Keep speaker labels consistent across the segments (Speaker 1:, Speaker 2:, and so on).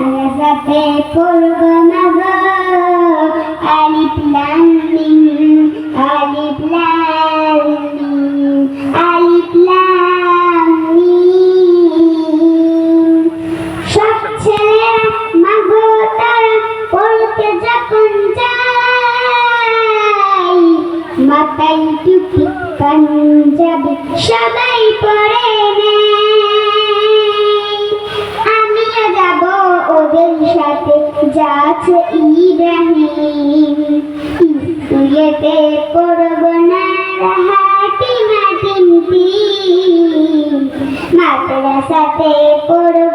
Speaker 1: মাদ্রাসাতে পড়ব না গো। আলিফ লাম মিম আলিফ লাম মিম আলিফ লাম মিম সব ছেলেরা মাগো, তারা পড়তে যখন যায়, মাথায় টুপি, পাঞ্জাবি সবাই পরে নেয়। ওদের সাথে যাচ্ছে ইব্রাহিম। স্কুলেতে করব না হাটি মাটিম মাদ্রাসাতে পড়ব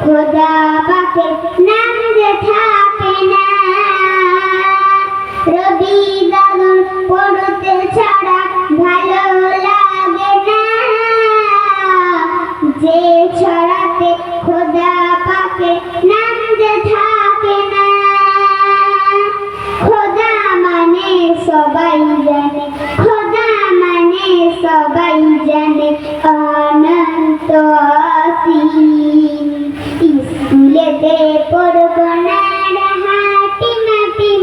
Speaker 1: খোদা বাকের যে ছাড়া ভালো লাগে না। যে ছড়াতে খোদা পাকে নাম যে থাকে স্কুলেতে পড়ব না হাটি মাটিম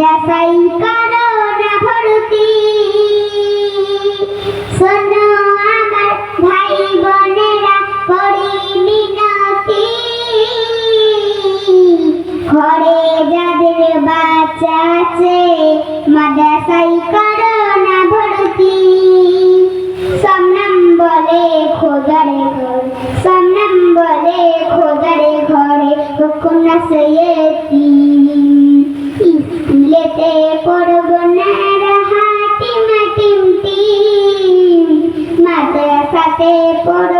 Speaker 1: মাদ্রাসাই করো না ভর্তি। শোনো আমার ভাই বোনেরা পড়ি মিনতি। ঘরে যাদের বাচ্চা আছে মাদ্রাসাই করো না ভর্তি। সমনাম বলে খোদারে ঘর সমনাম বলে খোদারে ঘরে কখন আসেতি স্কুলেতে পড়ব না হাতি মাটিম টিম মাদ্রাসাতে পড়ব